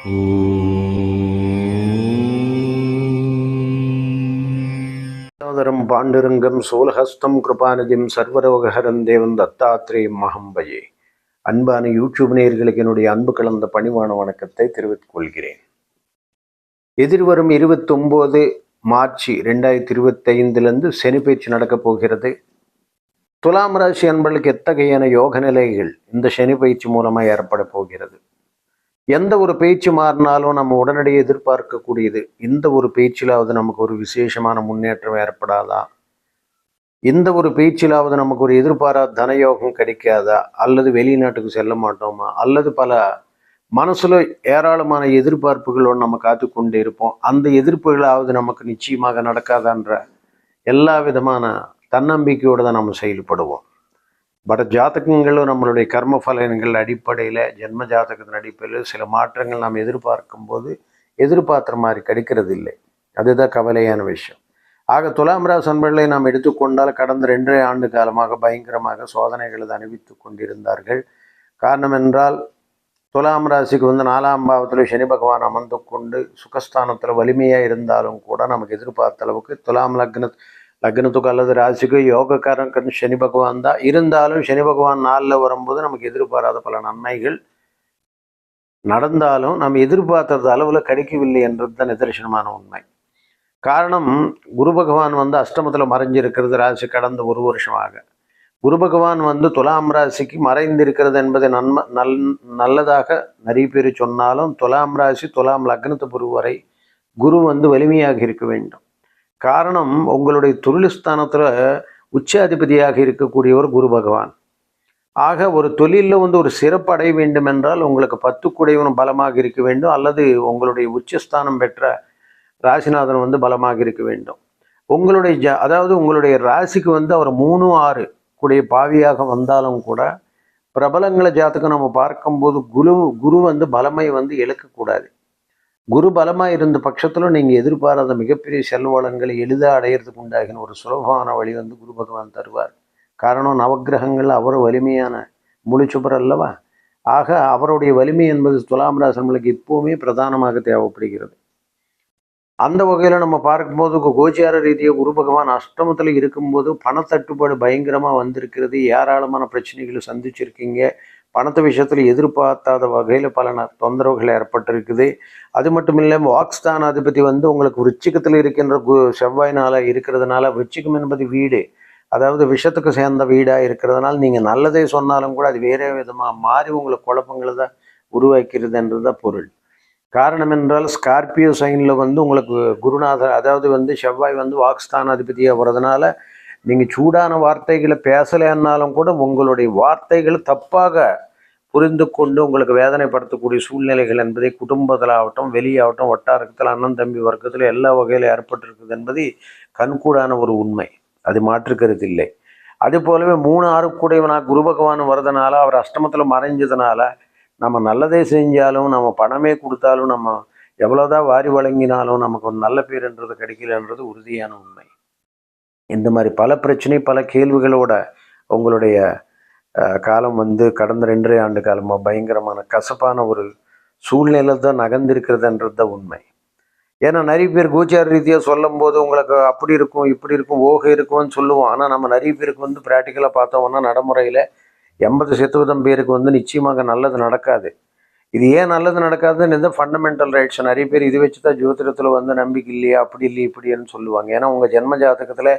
சோதரம் பாண்டுரங்கம் சோலஹஸ்தம் கிருபாநிதிம் சர்வரோகஹரம் தேவன் தத்தாத்திரேயம் மகம்பயே அன்பான யூடியூப் நேயர்களுக்கு என்னுடைய அன்பு கலந்த பணிவான வணக்கத்தை தெரிவித்துக் கொள்கிறேன். எதிர்வரும் இருபத்தொம்போது மார்ச் ரெண்டாயிரத்தி இருபத்தைந்துலேருந்து சனி பயிற்சி நடக்கப் போகிறது. துலாம் ராசி அன்பர்களுக்கு எத்தகையான யோக நிலைகள் இந்த சனி பயிற்சி மூலமாக ஏற்பட போகிறது? எந்த ஒரு பேச்சு மாறினாலும் நம்ம உடனடியே எதிர்பார்க்கக்கூடியது. இந்த ஒரு பேச்சிலாவது நமக்கு ஒரு விசேஷமான முன்னேற்றம் ஏற்படாதா? இந்த ஒரு பேச்சிலாவது நமக்கு ஒரு எதிர்பாராத தனயோகம் கிடைக்காதா? அல்லது வெளிநாட்டுக்கு செல்ல மாட்டோமா? அல்லது பல மனசில் ஏராளமான எதிர்பார்ப்புகளோடு நம்ம காத்து கொண்டு இருப்போம். அந்த எதிர்ப்புகளாவது நமக்கு நிச்சயமாக நடக்காதான்ற எல்லா விதமான தன்னம்பிக்கையோடு தான் நம்ம செயல்படுவோம். பட் ஜாதகங்களும் நம்மளுடைய கர்ம பலன்கள் அடிப்படையில் ஜென்ம ஜாதகத்தின் அடிப்படையில் சில மாற்றங்கள் நாம் எதிர்பார்க்கும் போது எதிர்பார்க்குற மாதிரி கிடைக்கிறது இல்லை அதுதான் கவலையான விஷயம். ஆக துலாம் ராசி அன்பர்களை நாம் எடுத்துக்கொண்டால் கடந்த ரெண்டரை ஆண்டு காலமாக பயங்கரமாக சோதனைகளை அனுபவித்து கொண்டிருந்தார்கள். காரணம் என்றால் துலாம் ராசிக்கு வந்து நாலாம் பாவத்தில் சனி பகவான் அமர்ந்து கொண்டு சுகஸ்தானத்தில் வலிமையாக இருந்தாலும் கூட நமக்கு எதிர்பார்த்த அளவுக்கு துலாம் லக்ன லக்னத்துக்கு அல்லது ராசிக்கு யோகக்காரன் சனி பகவான் தான். இருந்தாலும் சனி பகவான் நாளில் வரும்போது நமக்கு எதிர்பாராத பல நன்மைகள். நடந்தாலும் நம்ம எதிர்பார்த்தது அளவில் கிடைக்கவில்லை என்றது தான் நிதர்சனமான உண்மை. காரணம் குரு பகவான் வந்து அஷ்டமத்தில் மறைஞ்சிருக்கிறது ராசி கடந்த ஒரு வருஷமாக. குரு பகவான் வந்து துலாம் ராசிக்கு மறைந்திருக்கிறது என்பதை நன்ம நல் நல்லதாக நிறைய பேர் சொன்னாலும் துலாம் ராசி துலாம் லக்னத்து பொறுவரை குரு வந்து வலிமையாக இருக்க வேண்டும். காரணம் உங்களுடைய தொழில்ஸ்தானத்தில் உச்சாதிபதியாக இருக்கக்கூடியவர் குரு பகவான். ஆக ஒரு தொழிலில் வந்து ஒரு சிறப்பு அடைய வேண்டும் என்றால் உங்களுக்கு பத்து கூடையவனும் பலமாக இருக்க வேண்டும். அல்லது உங்களுடைய உச்சஸ்தானம் பெற்ற ராசிநாதன் வந்து பலமாக இருக்க வேண்டும். உங்களுடைய ஜ அதாவது உங்களுடைய ராசிக்கு வந்து அவர் மூணு ஆறு கூடிய பாவியாக வந்தாலும் கூட பிரபலங்களை ஜாத்துக்கு நம்ம பார்க்கும்போது குரு குரு வந்து பலமை வந்து இழக்கக்கூடாது. குரு பலமாக இருந்த பட்சத்தில் நீங்கள் எதிர்பாராத மிகப்பெரிய செல்வளங்களை எளிதாக அடையிறதுக்கு உண்டாகின ஒரு சுலபமான வழி வந்து குரு பகவான் தருவார். காரணம் நவகிரகங்கள் அவர் வலிமையான முழுச்சுபர் அல்லவா? ஆக அவருடைய வலிமை என்பது துலாம் ராசன்களுக்கு எப்போவுமே பிரதானமாக தேவைப்படுகிறது. அந்த வகையில் நம்ம பார்க்கும்போது கோச்சார ரீதியாக குரு பகவான் அஷ்டமத்தில் இருக்கும்போது பணத்தட்டுப்பாடு பயங்கரமாக வந்திருக்கிறது. ஏராளமான பிரச்சனைகளை சந்திச்சிருக்கீங்க. பணத்து விஷயத்தில் எதிர்பார்த்தாத வகையில் பல ந- தொந்தரவுகள் ஏற்பட்டிருக்குது. அது மட்டும் இல்லாமல் வாக்ஸ்தானாதிபதி வந்து உங்களுக்கு விருச்சிகத்தில் இருக்கின்ற கு செவ்வாயினால் இருக்கிறதுனால விருச்சிகம் என்பது வீடு. அதாவது விஷத்துக்கு சேர்ந்த வீடாக இருக்கிறதுனால நீங்கள் நல்லதே சொன்னாலும் கூட அது வேறே விதமாக மாறி உங்களுக்கு குழப்பங்களை தான் உருவாக்கிறது தான் பொருள். காரணம் என்றால் ஸ்கார்பியோ சைனில் வந்து உங்களுக்கு குருநாதர் அதாவது வந்து செவ்வாய் வந்து வாக்ஸ்தானாதிபதியாக வர்றதுனால நீங்கள் சூடான வார்த்தைகளை பேசலைன்னாலும் கூட உங்களுடைய வார்த்தைகள் தப்பாக புரிந்து கொண்டு உங்களுக்கு வேதனைப்படுத்தக்கூடிய சூழ்நிலைகள் என்பதை குடும்பத்தில் ஆகட்டும் வெளியாகட்டும் வட்டாரத்தில் அண்ணன் தம்பி வர்க்கத்தில் எல்லா வகையில் ஏற்பட்டிருக்குது என்பது கண்கூடான ஒரு உண்மை. அது மாற்றுக்கிறது இல்லை. அது போலவே மூணு ஆறுக்குடையவனாக குரு பகவான் வரதுனால அவர் அஷ்டமத்தில் மறைஞ்சதுனால நம்ம நல்லதே செஞ்சாலும் நம்ம பணமே கொடுத்தாலும் நம்ம எவ்வளோதான் வாரி வழங்கினாலும் நமக்கு ஒரு நல்ல பேருன்றது கிடைக்கலன்றது உறுதியான உண்மை. இந்த மாதிரி பல பிரச்சனை பல கேள்விகளோட உங்களுடைய காலம் வந்து கடந்த ரெண்டரை ஆண்டு காலமாக பயங்கரமான கசப்பான ஒரு சூழ்நிலை தான் நகர்ந்திருக்கிறதுன்றது தான் உண்மை. ஏன்னா நிறைய பேர் கோச்சார ரீதியாக சொல்லும் போது உங்களுக்கு அப்படி இருக்கும் இப்படி இருக்கும் ஓக இருக்கும்னு சொல்லுவோம். ஆனால் நம்ம நிறைய பேருக்கு வந்து ப்ராக்டிக்கலாக பார்த்தோம்னா நடைமுறையில் எண்பது சதவீதம் பேருக்கு வந்து நிச்சயமாக நல்லது நடக்காது. இது ஏன் நல்லது நடக்காதுன்னு இந்த ஃபண்டமெண்டல் ரைட்ஸ் நிறைய பேர் இது வச்சு தான் ஜோதிடத்தில் வந்து நம்பிக்கை இல்லையா அப்படி இல்லை இப்படின்னு சொல்லுவாங்க. ஏன்னா உங்கள் ஜென்ம ஜாதகத்தில்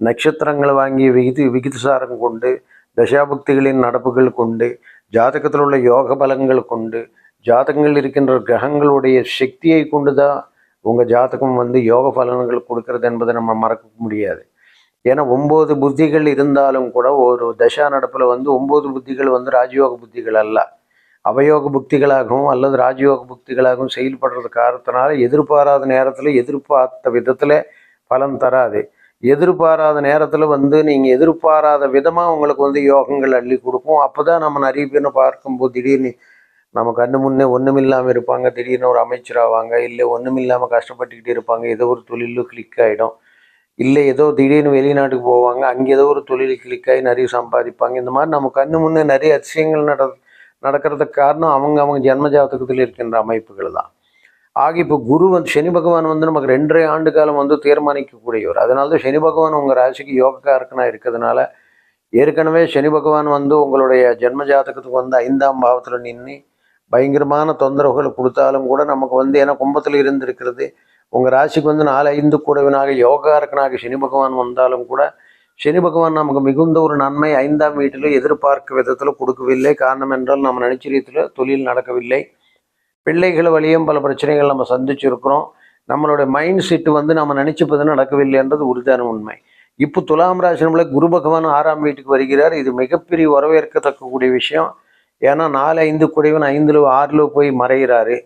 நட்சத்திரங்கள் வாங்கி விகிதி விகிதசாரம் கொண்டு தசாபக்திகளின் நடப்புகள் கொண்டு ஜாதகத்தில் உள்ள யோக பலங்கள் கொண்டு ஜாதகங்கள் இருக்கின்ற கிரகங்களுடைய சக்தியை கொண்டு தான் உங்கள் ஜாதகம் வந்து யோக பலன்கள் கொடுக்கறது என்பதை நம்ம மறக்க முடியாது. ஏன்னா ஒம்பது புத்திகள் இருந்தாலும் கூட ஒரு தசா நடப்பில் வந்து ஒம்பது புத்திகள் வந்து ராஜயோக புத்திகள் அல்ல. அவயோக புக்திகளாகவும் அல்லது ராஜயோக புக்திகளாகவும் செயல்படுறது காரணத்தினால எதிர்பாராத நேரத்தில் எதிர்பார்த்த விதத்தில் பலன் தராது. எதிர்பாராத நேரத்தில் வந்து நீங்கள் எதிர்பாராத விதமாக உங்களுக்கு வந்து யோகங்கள் அள்ளி கொடுக்கும். அப்போ தான் நம்ம நிறைய பேர் பார்க்கும்போது திடீர்னு நம்ம கண்ணு முன்னே ஒன்றுமில்லாமல் இருப்பாங்க. திடீர்னு ஒரு அமைச்சராவாங்க இல்லை ஒன்றுமில்லாமல் கஷ்டப்பட்டுக்கிட்டு இருப்பாங்க. ஏதோ ஒரு தொழிலும் கிளிக் ஆகிடும் இல்லை ஏதோ திடீர்னு வெளிநாட்டுக்கு போவாங்க. அங்கே ஏதோ ஒரு தொழில் கிளிக் ஆகி நிறைய சம்பாதிப்பாங்க. இந்த மாதிரி நம்ம கண்ணு முன்னே நிறைய அதிசயங்கள் நட நடக்கிறதுக்கு காரணம் அவங்க அவங்க ஜென்ம ஜாதகத்தில் இருக்கின்ற அமைப்புகள் தான். ஆக இப்போ குரு வந்து சனி பகவான் வந்து நமக்கு ரெண்டரை ஆண்டு காலம் வந்து தீர்மானிக்கக்கூடியவர். அதனால தான் சனி பகவான் உங்கள் ராசிக்கு யோகக்காரக்கனாக இருக்கிறதுனால ஏற்கனவே சனி பகவான் வந்து உங்களுடைய ஜென்ம ஜாதகத்துக்கு வந்து ஐந்தாம் பாவத்தில் நின்று பயங்கரமான தொந்தரவுகளை கொடுத்தாலும் கூட நமக்கு வந்து ஏன்னா கும்பத்தில் இருந்திருக்கிறது. உங்கள் ராசிக்கு வந்து நாலு ஐந்து கூடவனாக யோகாரக்கனாக சனி பகவான் வந்தாலும் கூட சனி பகவான் நமக்கு மிகுந்த ஒரு நன்மை ஐந்தாம் வீட்டில் எதிர்பார்க்க விதத்தில் கொடுக்கவில்லை. காரணம் என்றால் நம்ம நினைச்சரியத்தில் தொழில் நடக்கவில்லை. பிள்ளைகள் வழியும் பல பிரச்சனைகள் நம்ம சந்திச்சிருக்கிறோம். நம்மளுடைய மைண்ட் செட்டு வந்து நம்ம நினைச்சப்பது நடக்கவில்லை என்றது உறுதியான உண்மை. இப்போ துலாம் ராசி குரு பகவான் ஆறாம் வீட்டுக்கு வருகிறார். இது மிகப்பெரிய வரவேற்கத்தக்கக்கூடிய விஷயம். ஏன்னா நாலு ஐந்து குடைவன் ஐந்துல ஆறுல போய் மறைகிறாரு.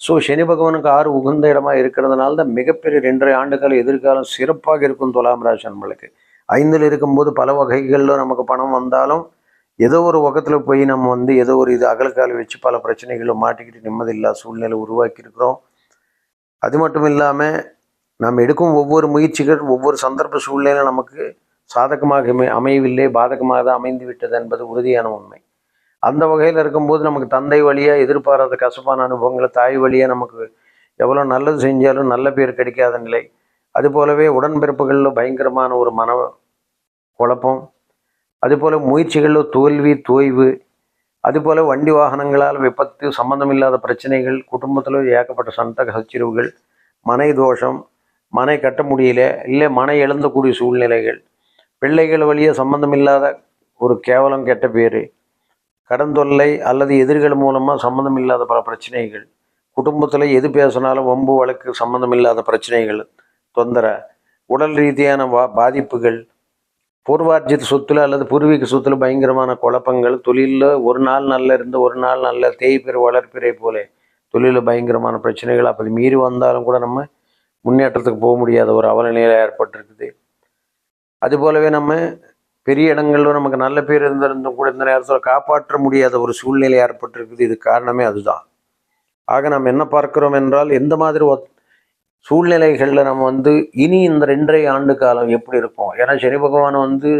ஸோ சனி பகவானுக்கு ஆறு உகந்த இடமா இருக்கிறதுனால தான் மிகப்பெரிய ரெண்டரை ஆண்டுகால எதிர்காலம் சிறப்பாக இருக்கும் துலாம் ராசி நம்மளுக்கு ஐந்தில் இருக்கும்போது பல வகைகளில் நமக்கு பணம் வந்தாலும் ஏதோ ஒரு பக்கத்தில் போய் நம்ம வந்து ஏதோ ஒரு இது அகலக்கால வச்சு பல பிரச்சனைகளை மாட்டிக்கிட்டு நிம்மதியில்லா சூழ்நிலை உருவாக்கியிருக்கிறோம். அது மட்டும் இல்லாமல் நாம் எடுக்கும் ஒவ்வொரு முயற்சிகள் ஒவ்வொரு சந்தர்ப்ப சூழ்நிலை நமக்கு சாதகமாக அமையவில்லை பாதகமாக தான் அமைந்து விட்டது என்பது உறுதியான உண்மை. அந்த வகையில் இருக்கும்போது நமக்கு தந்தை வழியாக எதிர்பாராத கசப்பான அனுபவங்களை தாய் வழியாக நமக்கு எவ்வளோ நல்லது செஞ்சாலும் நல்ல பேர் கிடைக்காத நிலை அது போலவே உடன்பிறப்புகளில் பயங்கரமான ஒரு மன குழப்பம். அதுபோல் முயற்சிகளில் தோல்வி தோய்வு அதுபோல் வண்டி வாகனங்களால் விபத்து சம்பந்தமில்லாத பிரச்சனைகள் குடும்பத்தில் ஏகப்பட்ட சண்டை சச்சரவுகள் மனை தோஷம் மனை கட்ட முடியல இல்லை மனை எழுந்தக்கூடிய சூழ்நிலைகள் பிள்ளைகள் வழியே சம்பந்தமில்லாத ஒரு கேவலம் கெட்ட பேர் கடன் தொல்லை அல்லது எதிரிகள் மூலமாக சம்மந்தமில்லாத பல பிரச்சனைகள் குடும்பத்தில் எது பேசினாலும் வம்பு வழக்கு சம்மந்தமில்லாத பிரச்சனைகள் தொந்தர உடல் ரீதியான வா பாதிப்புகள் பூர்வார்ஜித சொத்துல அல்லது பூர்வீக சொத்துல பயங்கரமான குழப்பங்கள் தொழிலில் ஒரு நாள் நல்ல இருந்து ஒரு நாள் நல்ல தேய்பிற வளர்ப்பிறை போல தொழிலில் பயங்கரமான பிரச்சனைகள். அப்படி மீறி வந்தாலும் கூட நம்ம முன்னேற்றத்துக்கு போக முடியாத ஒரு அவலநிலை ஏற்பட்டிருக்குது. அது போலவே நம்ம பெரிய இடங்களில் நமக்கு நல்ல பேர் இருந்திருந்தும் கூட இந்த நேரத்தில் காப்பாற்ற முடியாத ஒரு சூழ்நிலை ஏற்பட்டிருக்குது. இது காரணமே அதுதான். ஆக நாம் என்ன பார்க்கிறோம் என்றால் எந்த மாதிரி ஒத்- சூழ்நிலைகளில் நம்ம வந்து இனி இந்த ரெண்டரை ஆண்டு காலம் எப்படி இருக்கும்? ஏன்னா சனி பகவான் வந்து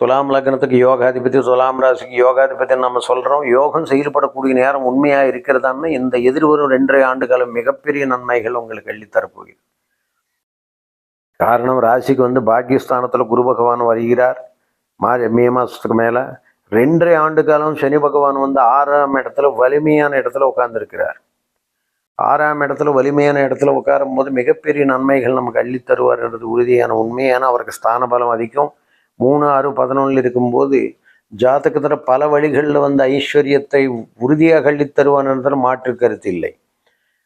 துலாம் லக்னத்துக்கு யோகாதிபதி துலாம் ராசிக்கு யோகாதிபதி நம்ம சொல்கிறோம் யோகம் செயல்படக்கூடிய நேரம் உண்மையாக இருக்கிறதான்னு இந்த எதிர்வரும் ரெண்டரை ஆண்டு காலம் மிகப்பெரிய நன்மைகள் உங்களுக்கு அள்ளித்தரப்போகிறது காரணம் ராசிக்கு வந்து பாக்கியஸ்தானத்தில் குரு பகவான் வருகிறார். மார்ச் மே மாதத்துக்கு மேலே. ரெண்டரை ஆண்டு காலம் சனி பகவான் வந்து ஆறாம் இடத்துல வலிமையான இடத்துல உட்காந்துருக்கிறார் ஆறாம் இடத்துல வலிமையான இடத்துல உட்காரும் போது மிகப்பெரிய நன்மைகள் நமக்கு அள்ளித் தருவார்ன்றது உறுதியான உண்மையான அவருக்கு ஸ்தான பலம் அதிகம். மூணு ஆறு பதினொன்றில் இருக்கும்போது ஜாதகத்தில் பல வழிகளில் வந்து ஐஸ்வர்யத்தை உறுதியாக அள்ளித் தருவார்ன்றதில் மாற்று கருத்து இல்லை.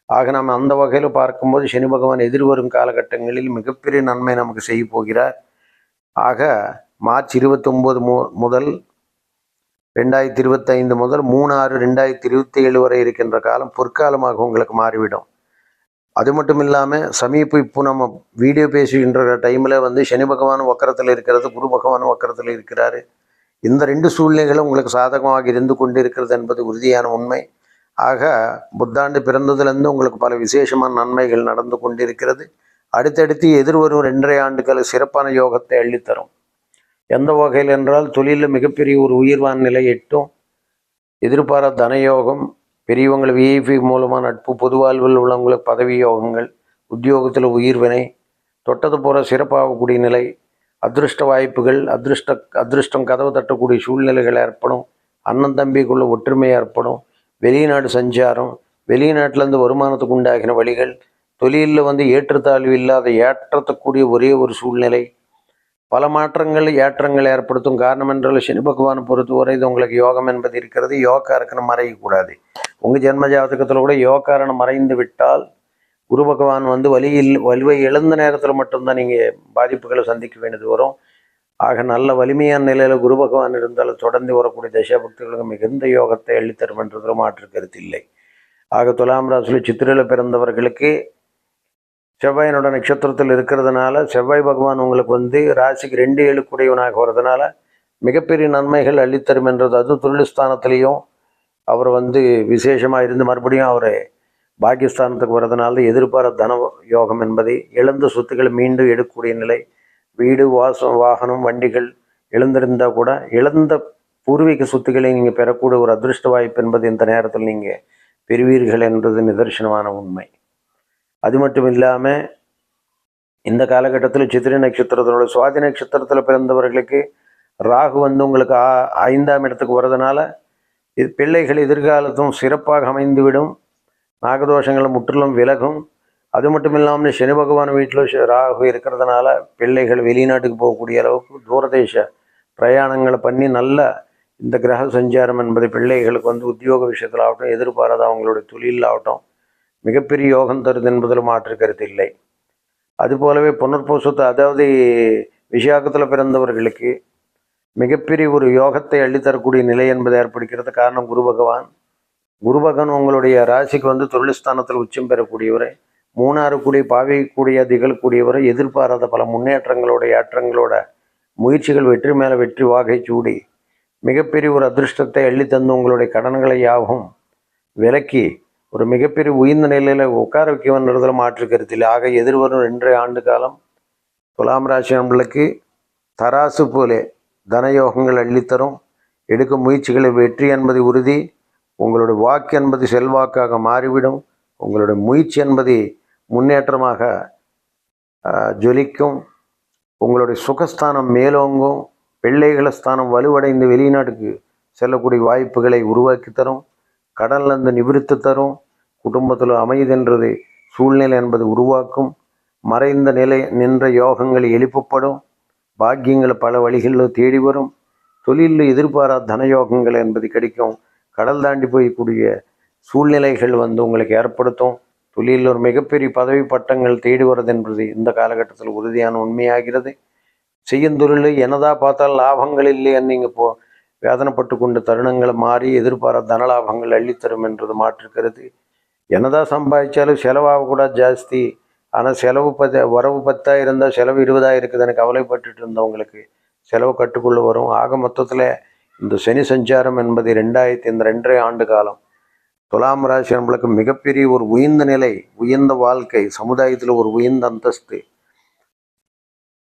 ஆக நாம் அந்த வகையில் பார்க்கும்போது சனி பகவான் எதிர்வரும் காலகட்டங்களில் மிகப்பெரிய நன்மை நமக்கு செய்ய போகிறார். ஆக மார்ச் இருபத்தொம்போது மு முதல் ரெண்டாயிரத்தி இருபத்தைந்து முதல் மூணு ஆறு ரெண்டாயிரத்தி இருபத்தி ஏழு வரை இருக்கின்ற காலம் பொற்காலமாக உங்களுக்கு மாறிவிடும். அது மட்டும் இல்லாமல் சமீப இப்போ நம்ம வீடியோ பேசுகின்ற டைமில் வந்து சனி பகவான் வக்கரத்தில் இருக்கிறது குரு பகவான் வக்கரத்தில் இருக்கிறாரு. இந்த ரெண்டு சூழ்நிலைகளும் உங்களுக்கு சாதகமாக இருந்து கொண்டு இருக்கிறது என்பது உறுதியான உண்மை. ஆக புத்தாண்டு பிறந்ததுலேருந்து உங்களுக்கு பல விசேஷமான நன்மைகள் நடந்து கொண்டிருக்கிறது. அடுத்தடுத்து எதிர்வரும் ரெண்டரை ஆண்டுகள் சிறப்பான யோகத்தை அள்ளித்தரும். எந்த வகையில் என்றால் தொழிலில் மிகப்பெரிய ஒரு உயிர்வான் நிலை எட்டும். எதிர்பாராத தனயோகம் பெரியவங்களை விஐபி மூலமாக நட்பு பொது வாழ்வில் உள்ளவங்களுக்கு பதவி யோகங்கள் உத்தியோகத்தில் உயிர்வினை தொட்டது போல சிறப்பாகக்கூடிய நிலை அதிருஷ்ட வாய்ப்புகள் அதிருஷ்ட அதிருஷ்டம் கதவு தட்டக்கூடிய சூழ்நிலைகள் ஏற்படும் அண்ணன் தம்பிக்குள்ள ஒற்றுமை ஏற்படும் வெளிநாடு சஞ்சாரம் வெளிநாட்டிலேருந்து வருமானத்துக்கு உண்டாகின வழிகள் தொழிலில் வந்து ஏற்றத்தாழ்வு இல்லாத ஏற்றத்தக்கூடிய ஒரே ஒரு சூழ்நிலை பல மாற்றங்கள் ஏற்றங்கள் ஏற்படுத்தும் காரணம் என்றால் சனி பகவானை பொறுத்தவரை இது உங்களுக்கு யோகம் என்பது இருக்கிறது. யோகாரக்கணம் மறையக்கூடாது. உங்கள் ஜென்ம ஜாதகத்தில் கூட யோகாரணம் மறைந்து விட்டால் குரு பகவான் வந்து வலியில் வலுவை எழுந்த நேரத்தில் மட்டும்தான் நீங்கள் பாதிப்புகளை சந்திக்க வேண்டியது வரும். ஆக நல்ல வலிமையான நிலையில் குரு பகவான் இருந்தாலும் தொடர்ந்து வரக்கூடிய தசாபக்திகளுக்கு மிகுந்த யோகத்தை அள்ளித்தரும் என்றதில் மாற்று கருத்து இல்லை. ஆக துலாம் ராசியில் சித்திரையில் பிறந்தவர்களுக்கு செவ்வாயினோட நட்சத்திரத்தில் இருக்கிறதுனால செவ்வாய் பகவான் உங்களுக்கு வந்து ராசிக்கு ரெண்டு ஏழுக்குடையவனாக வரதுனால மிகப்பெரிய நன்மைகள் அள்ளித்தரும் என்றது அதுவும் தொழில்ஸ்தானத்துலேயும் அவர் வந்து விசேஷமாக இருந்து மறுபடியும் அவர் பாகிஸ்தானத்துக்கு வரதுனால எதிர்பாராத தன யோகம் என்பதை எழுந்த சொத்துக்களை மீண்டும் எடுக்கக்கூடிய நிலை வீடு வாசம் வாகனம் வண்டிகள் எழுந்திருந்தால் கூட இழந்த பூர்வீக சொத்துக்களை நீங்கள் பெறக்கூடிய ஒரு அதிர்ஷ்ட வாய்ப்பு என்பது இந்த நேரத்தில் நீங்கள் பெறுவீர்கள் என்பது நிதர்சனமான உண்மை. அது மட்டும் இல்லாமல் இந்த காலகட்டத்தில் சித்திரை நட்சத்திரத்தினோட சுவாதி நட்சத்திரத்தில் பிறந்தவர்களுக்கு ராகு வந்து உங்களுக்கு ஆ- ஐந்தாம் இடத்துக்கு வர்றதுனால இது பிள்ளைகள் எதிர்காலத்தும் சிறப்பாக அமைந்துவிடும். நாகதோஷங்கள் முற்றிலும் விலகும். அது மட்டும் இல்லாமல் சனி பகவான் வீட்டில் ராகு இருக்கிறதுனால பிள்ளைகள் வெளிநாட்டுக்கு போகக்கூடிய அளவுக்கு தூரதேச பிரயாணங்களை பண்ணி நல்ல இந்த கிரக சஞ்சாரம் என்பது பிள்ளைகளுக்கு வந்து உத்தியோக விஷயத்தில் ஆகட்டும் எதிர்பாராத அவங்களுடைய தொழில் ஆகட்டும் மிகப்பெரிய யோகம் தருது என்பதில் மாற்று கருத்து இல்லை. அதுபோலவே புனர்பூசத்தை அதாவது விஷாகத்தில் பிறந்தவர்களுக்கு மிகப்பெரிய ஒரு யோகத்தை அள்ளித்தரக்கூடிய நிலை என்பது ஏற்படுகிறது காரணம் குரு பகவான். குரு பகவான் உங்களுடைய ராசிக்கு வந்து தொழில்ஸ்தானத்தில் உச்சம் பெறக்கூடியவரை மூணாறு கூடிய பாவை எதிர்பாராத பல முன்னேற்றங்களோட ஏற்றங்களோட முயற்சிகள் வெற்றி மேலே வெற்றி வாகை சூடி மிகப்பெரிய ஒரு அதிர்ஷ்டத்தை அள்ளி தந்து உங்களுடைய கடன்களை யாவும் விலக்கி ஒரு மிகப்பெரிய உயர்ந்த நிலையில் உட்கார வைக்கவன்றதில் மாற்று கருத்தில் ஆக எதிர்வரும் ரெண்டரை ஆண்டு காலம் துலாம் ராசி நம்மளுக்கு தராசு போலே தனயோகங்கள் அள்ளித்தரும். எடுக்கும் முயற்சிகளை வெற்றி என்பது உறுதி. உங்களுடைய வாக்கு என்பது செல்வாக்காக மாறிவிடும். உங்களுடைய முயற்சி என்பது முன்னேற்றமாக ஜொலிக்கும். உங்களுடைய சுகஸ்தானம் மேலோங்கும். பிள்ளைகள ஸ்தானம் வலுவடைந்து வெளிநாட்டுக்கு செல்லக்கூடிய வாய்ப்புகளை உருவாக்கி தரும் கடன்லேருந்து நிவிருத்தி தரும். குடும்பத்தில் அமைதின்றது சூழ்நிலை என்பது உருவாக்கும். மறைந்த நிலை நின்ற யோகங்கள் எழுப்பப்படும். பாக்கியங்கள் பல வழிகளில் தேடி வரும். தொழிலில் எதிர்பாராத தனயோகங்கள் என்பது கிடைக்கும். கடல் தாண்டி போய்க்கூடிய சூழ்நிலைகள் வந்து உங்களுக்கு ஏற்படுத்தும். தொழிலில் ஒரு மிகப்பெரிய பதவி பட்டங்கள் தேடி வருது என்பது இந்த காலகட்டத்தில் உறுதியான உண்மையாகிறது. செய்யும் தொழில் என்னதான் பார்த்தால் லாபங்கள் இல்லைன்னு நீங்கள் போ வேதனைப்பட்டு கொண்ட தருணங்களை மாறி எதிர்பாராத தன லாபங்கள் அள்ளித்தரும் என்றது மாற்றுக்கிறது என்னதான் சம்பாதிச்சாலும் செலவாக கூட ஜாஸ்தி. ஆனால் செலவு பத்த வரவு பத்தாக இருந்தால் செலவு இருபதா இருக்குதுன்னு கவலைப்பட்டுட்டு இருந்தவங்களுக்கு செலவு கட்டுக்குள்ள வரும். ஆக மொத்தத்தில் இந்த சனி சஞ்சாரம் என்பது ரெண்டாயிரத்தி இந்த ரெண்டரை ஆண்டு காலம். துலாம் ராசி நம்மளுக்கு மிகப்பெரிய ஒரு உயர்ந்த நிலை உயர்ந்த வாழ்க்கை சமுதாயத்தில் ஒரு உயர்ந்த அந்தஸ்து.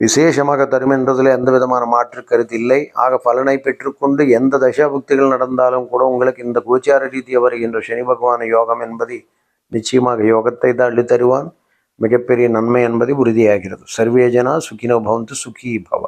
விசேஷமாக தரும் என்றதில் எந்த விதமான மாற்று கருத்து இல்லை. ஆக பலனை பெற்றுக்கொண்டு எந்த தசாபுக்திகள் நடந்தாலும் கூட உங்களுக்கு இந்த கோச்சார ரீதியாக வருகின்ற சனி பகவான யோகம் என்பது நிச்சயமாக யோகத்தை தான் அள்ளித் தருவான் மிகப்பெரிய நன்மை என்பது உறுதியாகிறது. சர்வேஜனா சுகினோ பவந்து சுகி பவ.